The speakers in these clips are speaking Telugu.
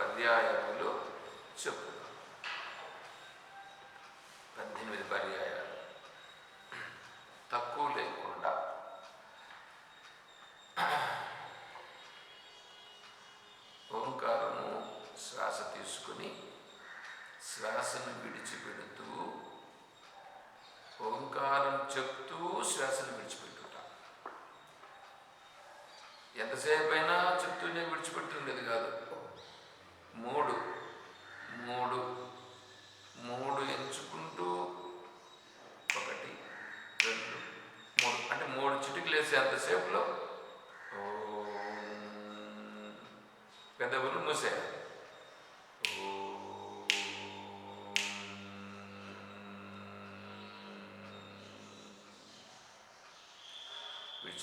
పర్యాయములు చెప్తున్నాం పద్దెనిమిది పర్యాయాలు. తక్కువ లేకుండా. ఓంకారము శ్వాస తీసుకుని శ్వాసను విడిచిపెడుతూ ఓంకారం చెప్తూ శ్వాసను విడిచిపెట్టుట. ఎంతసేపు అయినా చెప్తూనే విడిచిపెట్టుండేది కాదు.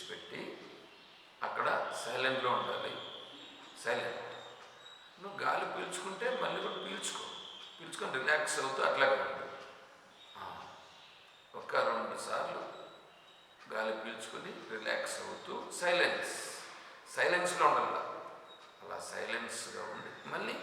విడిచిపెట్టి అక్కడ సైలెంట్లో ఉండాలి. సైలెంట్. నువ్వు గాలి పీల్చుకుంటే మళ్ళీ కూడా పీల్చుకో. పీల్చుకొని రిలాక్స్ అవుతూ అట్లాగే ఉండు. ఆ, ఒక్క రెండు సార్లు గాలి పీల్చుకొని రిలాక్స్ అవుతూ సైలెన్స్. సైలెన్స్లో ఉండాలి. అలా సైలెన్స్గా ఉండి మళ్ళీ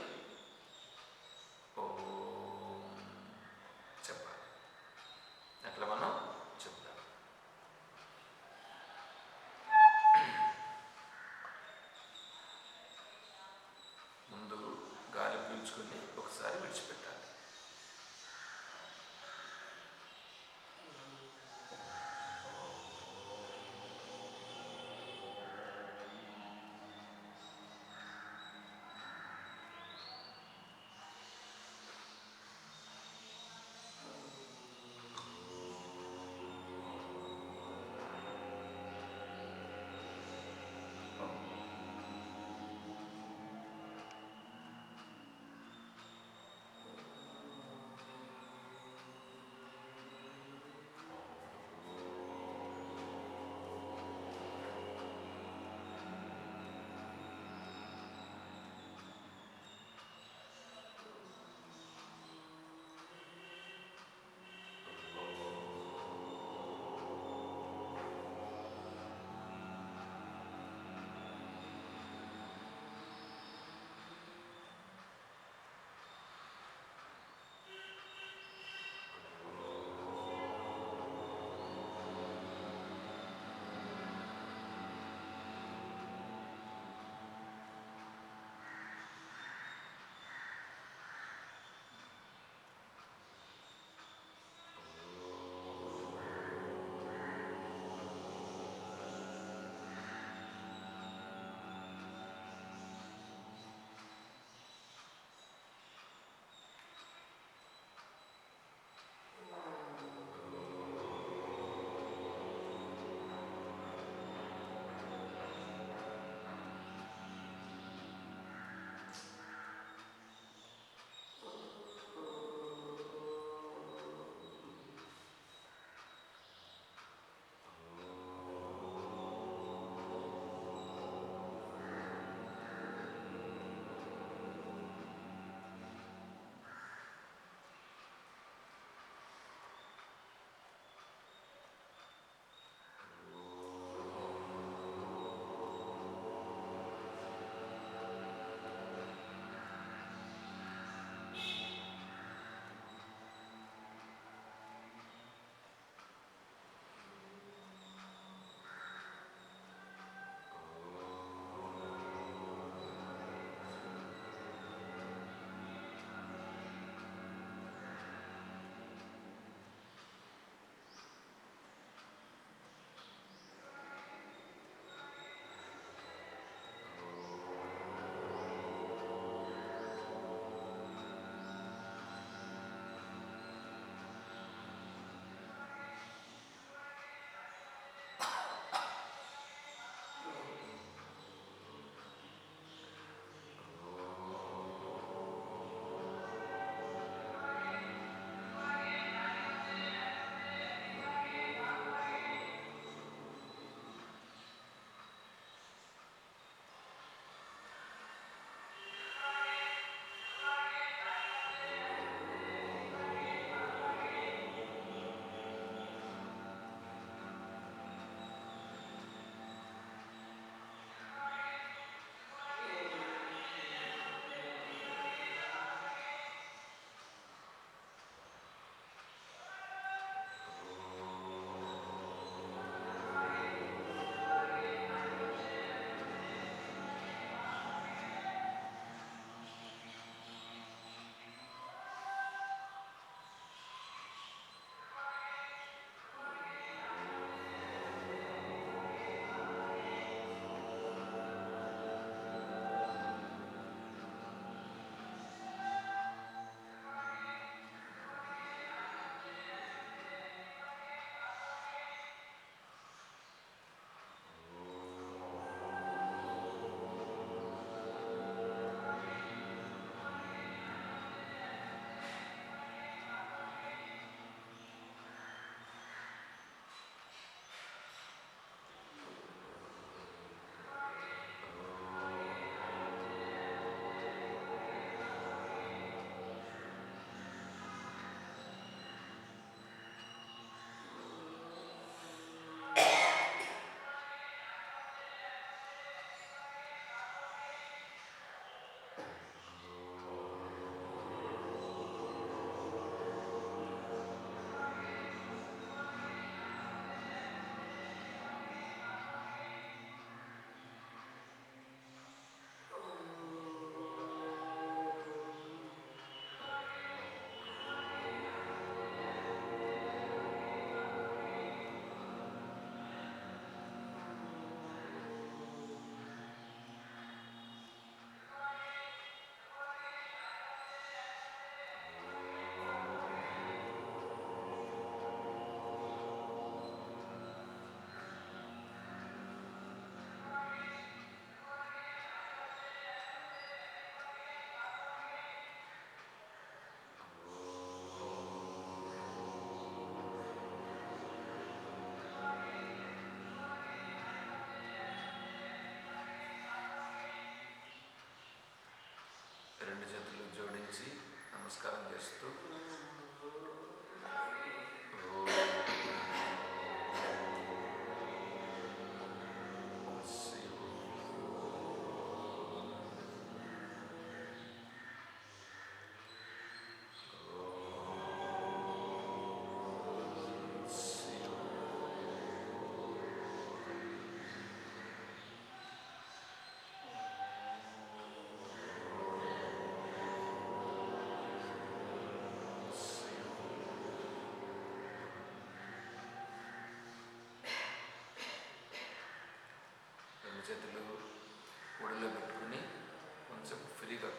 వందించి నమస్కారం చేస్తూ చేతులు ఒడిలో పెట్టుకుని కొంచెం ఫ్రీగా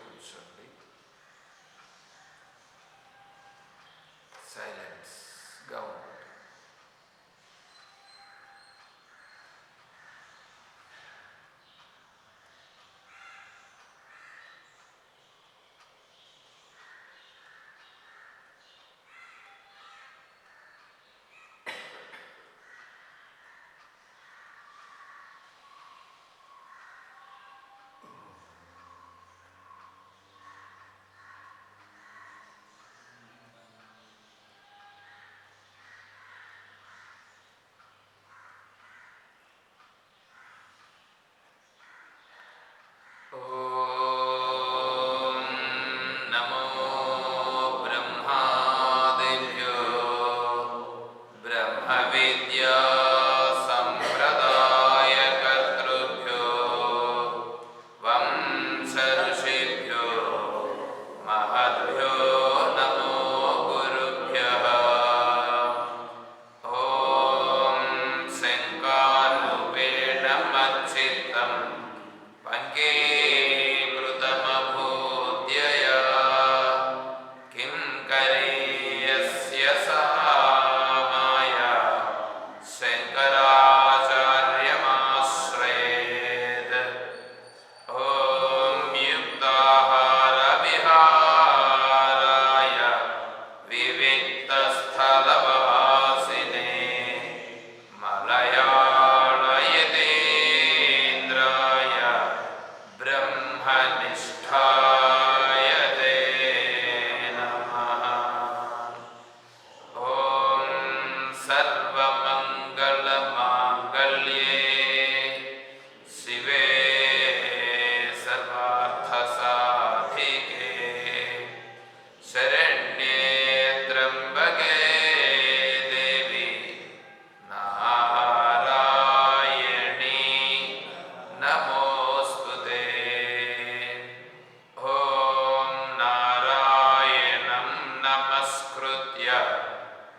नमस्कृत्य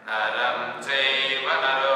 नरं चैव नरो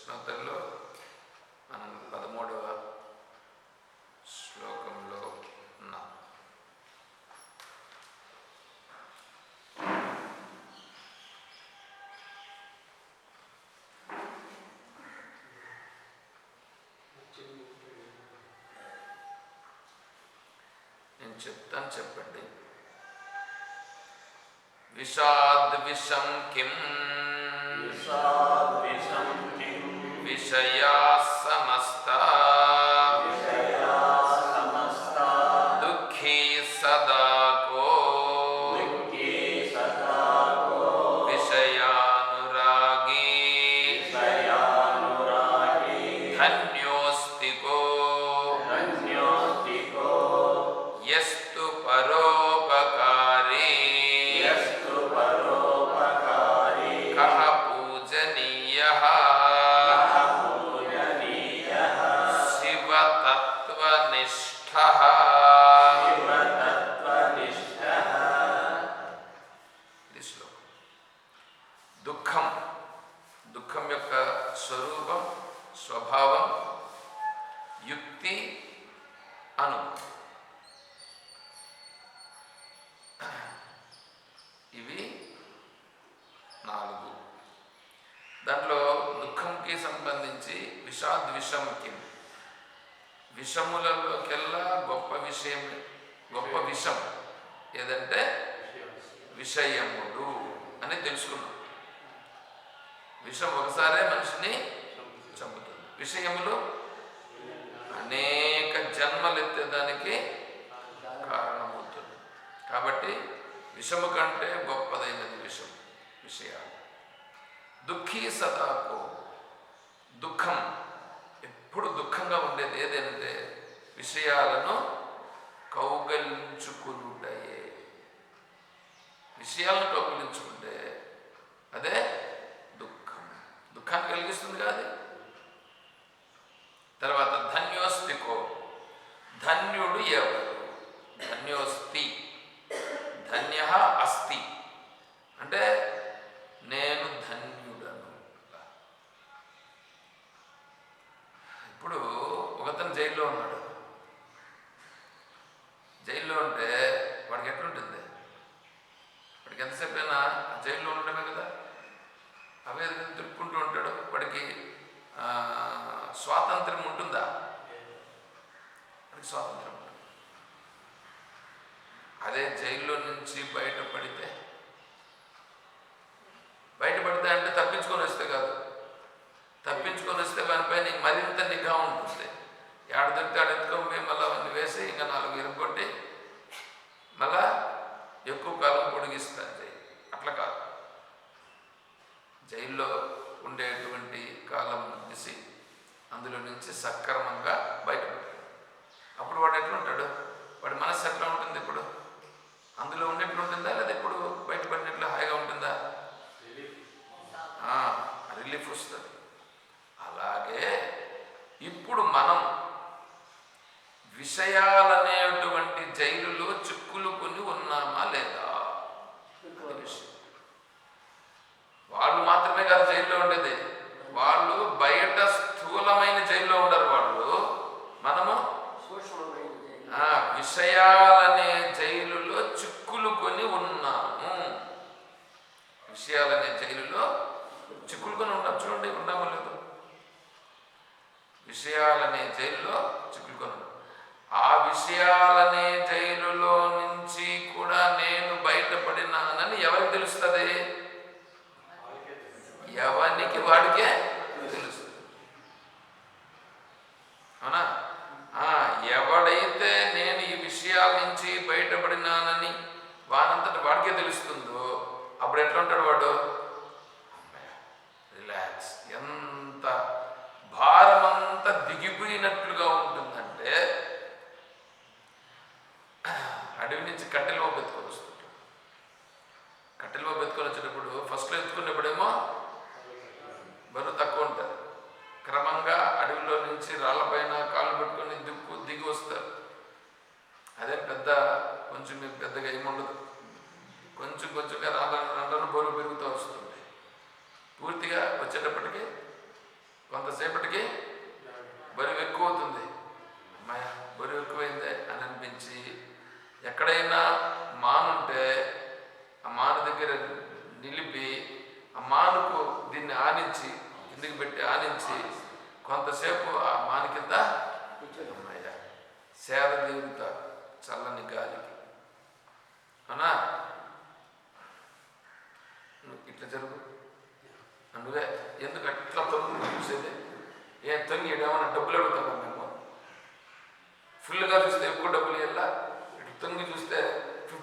ప్రశ్నోత్తరంలో మనం పదమూడవ శ్లోకంలో ఉన్నాం. నేను చెప్తాను చెప్పండి. విషాద్ విషం కిం? విషాద్ विषया समस्ता విషము కంటే గొప్పదైనది విషం విషయాలు. దుఃఖీ సదాకు దుఃఖం ఎప్పుడు దుఃఖంగా ఉండేది ఏదంటే విషయాలను కౌగలించుకునుటయే. విషయాలను కౌగలించుకుంటే అదే దుఃఖం. దుఃఖాన్ని కలిగిస్తుంది కాదు తర్వాత ధన్యోస్తికో ధన్యుడు ఎవరు? ధన్యోస్తి. అంటే నేను ధన్యుడను. ఇప్పుడు ఒకతను జైల్లో ఉన్నాడు. జైల్లో ఉంటే వాడికి ఎట్లుంటుంది వాడికి ఎంతసేపు అయినా జైల్లో ఉండడమే కదా? అవే తిప్పుకుంటూ ఉంటాడు. వాడికి స్వాతంత్రం ఉంటుందా? వాడికి స్వాతంత్రం ఉంటుంది? అదే జైల్లో నుంచి బయటపడితే బస్సులు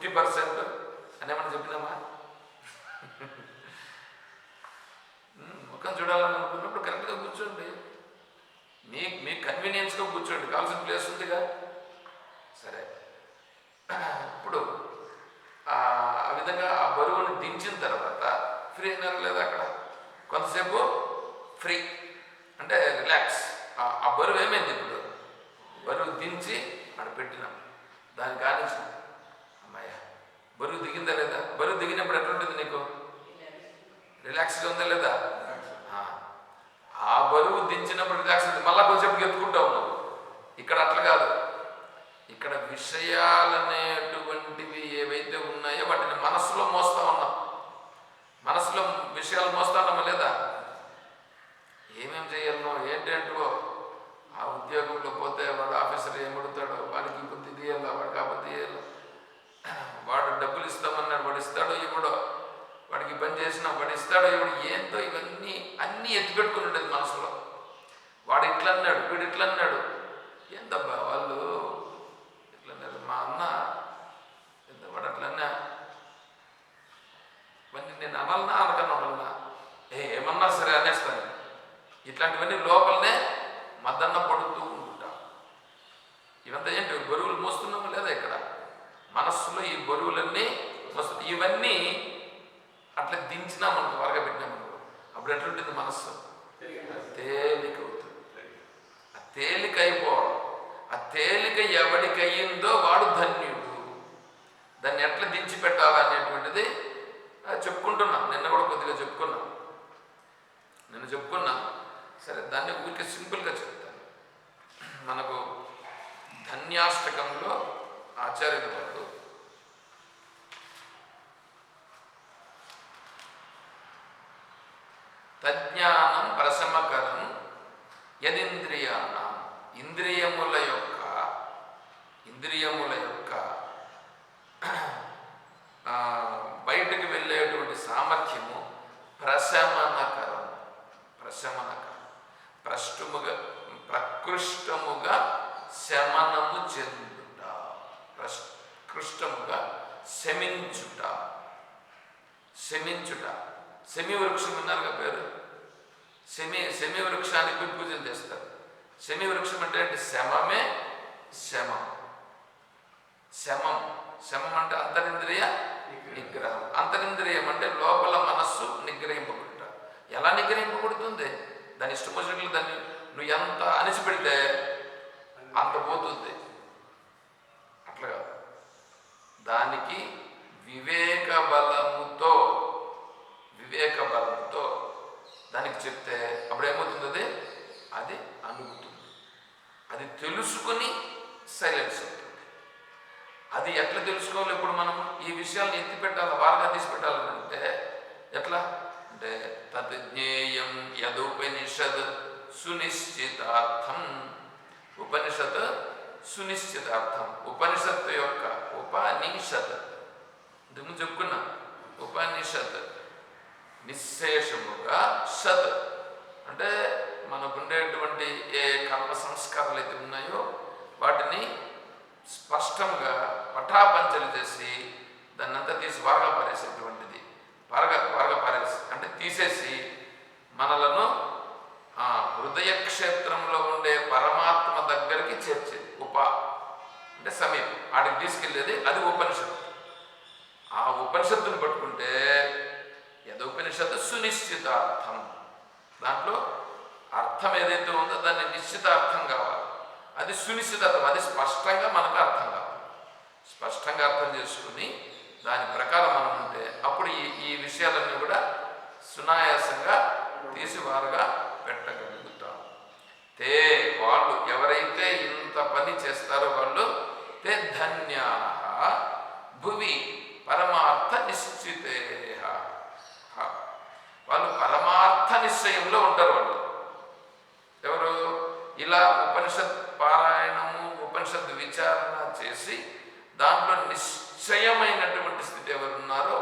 ఫిఫ్టీ పర్సెంట్ అని ఏమన్నా చెప్పినామా? ముఖం చూడాలని అనుకున్నప్పుడు కరెక్ట్గా కూర్చోండి. మీ మీ కన్వీనియన్స్గా కూర్చోండి. కావాల్సిన ప్లేస్ ఉందిగా. సరే. ఇప్పుడు ఆ విధంగా ఆ బరువుని దించిన తర్వాత ఫ్రీ అయినారు లేదా అక్కడ? కొంతసేపు ఫ్రీ అంటే రిలాక్స్ ఆ బరువు ఏమైంది ఇప్పుడు? బరువు దించి అక్కడ పెట్టినాం. దాని కానించినాం మాయా. బరువు దిగిందా లేదా? బరువు దిగినప్పుడు ఎట్లా ఉంటుంది నీకు? రిలాక్స్గా ఉందా లేదా? ఆ. బరువు దించినప్పుడు రిలాక్స్ ఉంది. మళ్ళీ కొంచెంసేపు ఎత్తుకుంటావు నువ్వు. ఇక్కడ అట్లా కాదు. ఇక్కడ విషయాలనేటువంటివి ఏవైతే ఉన్నాయో వాటిని మనసులో మోస్తా ఉన్నాం. మనసులో విషయాలు మోస్తా ఉన్నామా లేదా? ఏమేం చేయాలనో ఏంటంటో ఆ ఉద్యోగంలో చేసినా వాడు ఇస్తాడో ఇవ్వడు ఏంటో ఇవన్నీ అన్నీ ఎత్తిపెట్టుకుని ఉండేది మనసులో. వాడు ఇట్లా అన్నాడు వీడు ఇట్లా అన్నాడు ఏందబ్బా వాళ్ళు ఇట్లా అన్నారు మా అన్న ఎంత వాడు అట్లా అన్నా ఇవన్నీ నేను అనాలనా అనకన్నా అనన్నా ఏ ఏమన్నా సరే అనేస్తాను ఇట్లాంటివన్నీ లోపలనే మద్దన్న పడుతూ ఉంటా ఇవంతా ఏంటి బరువులు మోస్తున్నామా లేదా ఇక్కడ మనస్సులో ఈ బరువులన్నీ మోస్తు ఇవన్నీ అట్లా దించినా మనకు వరగా పెట్టినామనుకో అప్పుడు ఎట్లుంటుంది మనస్సు తేలిక అవుతుంది ఆ తేలిక అయిపోవడం ఆ తేలిక ఎవడికయ్యిందో వాడు ధన్యుడు దాన్ని ఎట్లా దించి పెట్టాలనేటువంటిది ఆ, చెప్పుకుంటున్నా నిన్న కూడా కొద్దిగా చెప్పుకున్నా నిన్న చెప్పుకున్నా సరే దాన్ని ఊరికే సింపుల్గా చెప్తాను. మనకు ధన్యాష్టకంలో ఆచార్యుల వారు అణిచిపెడితే అంత పోతుంది అట్లా కాదు దానికి వివేక బలముతో వివేక బలంతో దానికి చెప్తే అప్పుడు ఏమవుతుంది అది అది అణుగుతుంది అది తెలుసుకొని సైలెన్స్ అవుతుంది అది ఎట్లా తెలుసుకోవాలి ఇప్పుడు మనం ఈ విషయాలను ఎత్తి పెట్టాలి వారగా తీసి పెట్టాలని అంటే ఎట్లా అంటే తద్జ్ఞేయం యదుపనిషద్ సునిశ్చితార్థం ఉపనిషత్ సునిశ్చితార్థం ఉపనిషత్తు యొక్క ఉపనిషత్ ఇంతకు ముందు చెప్పుకున్నాం ఉపనిషత్ నిశ్శేషముగా షత్ అంటే మనకుండేటువంటి ఏ కర్మ సంస్కారాలు అయితే ఉన్నాయో వాటిని స్పష్టంగా పటాపంచలు చేసి దాన్నంతా తీసి వారగా పారేసేటువంటిది. వారగా వారగా పారేసి అంటే తీసేసి మనలను ఆ హృదయ క్షేత్రంలో ఉండే పరమాత్మ దగ్గరికి చేర్చేది. ఉప అంటే సమీపం. ఆడికి తీసుకెళ్ళేది అది ఉపనిషత్తు. ఆ ఉపనిషత్తును పట్టుకుంటే యదోపనిషత్తు సునిశ్చితార్థం. దాంట్లో అర్థం ఏదైతే ఉందో దాన్ని నిశ్చిత అర్థం కావాలి. అది సునిశ్చితార్థం అది స్పష్టంగా మనకు అర్థం కావాలి. స్పష్టంగా అర్థం చేసుకుని దాని ప్రకారం మనం ఉంటే అప్పుడు ఈ ఈ విషయాలన్నీ కూడా సునాయాసంగా తీసివారుగా పెట్టగలుగుతాం. తే వాళ్ళు ఎవరైతే ఇంత పని చేస్తారో వాళ్ళు తే ధన్యా భువి పరమార్థ నిశ్చితే వాళ్ళు పరమార్థ నిశ్చయంలో ఉంటారు వాళ్ళు. ఎవరు? ఇలా ఉపనిషత్ పారాయణము ఉపనిషత్ విచారణ చేసి దాంట్లో నిశ్చయమైనటువంటి ఎవరున్నారో